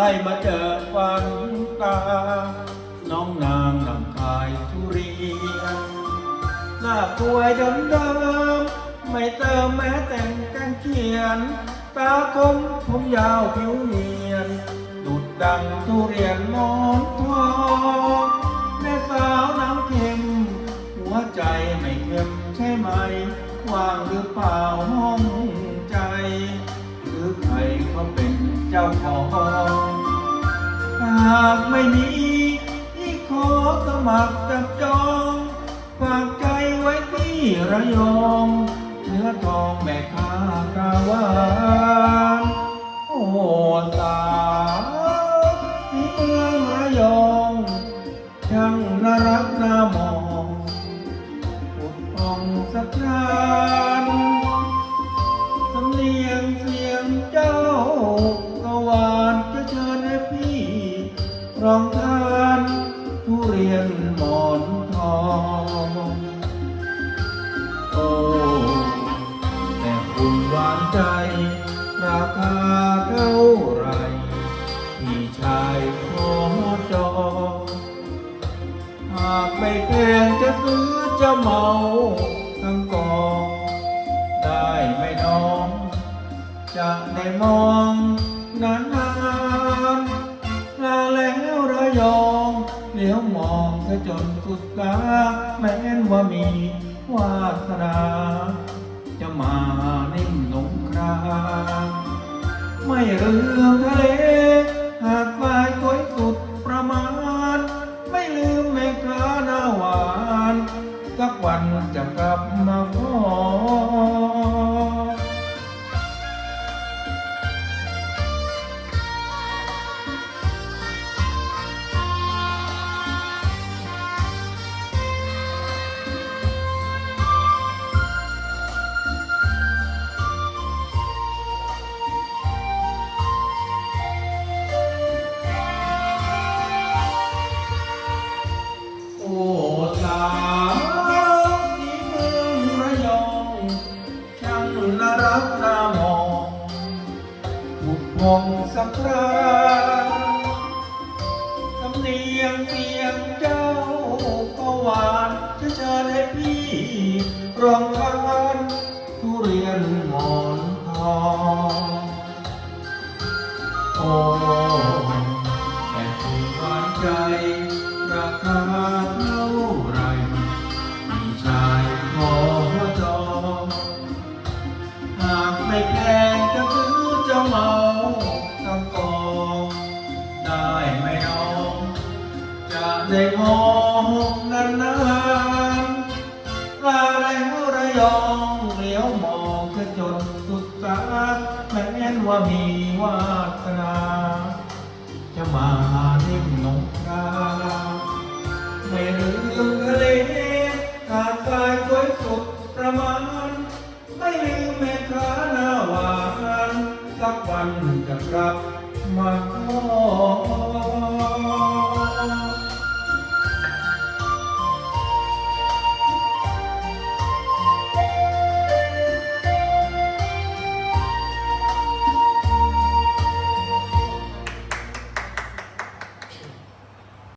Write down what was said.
ล่มาเจอฟันตา น้องนางนำขายทุเรียนหน้าป่วยดำดำไม่เติมแม้แต่งแกงเขียน ตาคมผมยาวผิวเนียน ดุดดังทุเรียนหมอนทองแม่สาวน้ำเค็ม หัวใจไม่เค็มใช่ไหม ว่างหรือเปล่าห้องใจ หรือใครเขาเป็นเจ้าของากไม่มีที่ขอสมัครจับจองฝากใจไว้ที่ระยองเนื้อทองแม่ค้ากาวานโอ้สาวที่เมืองระยองช่างน่ารักน่ามองอุดอ่องสะพรา รองทานทุเรียนหมอนทอง โอ้ แต่คุณหวานใจ ราคาเท่าไรพี่ชายขอจองหากไม่แพงจะซื้อจะเมาทั้งกอง ได้ไหมน้อง จะได้มองนาน เลี้ยวมองเธอจนสุดตาแม้นว่ามีวาสนา จะมานิ่งนงครา ไม่เรื่อง องสักคราสำเนียงเสียงเจ้าก็หวานจะเชิญให้พี่รองทานทุเรียนหมอนทองโอ้แต่คุณหวานใจราคา ใจมองนานๆลาไรหัวระยองเลี้ยวมองกระจนสุดตาแม้นว่ามีวาสนา จะมาเล่นนงกาไม่ลืมทะเลขาดทรายสวยสุดประมาณ ไม่ลืมแม่ค้าหน้าหวานสักวันจะกลับมาขอ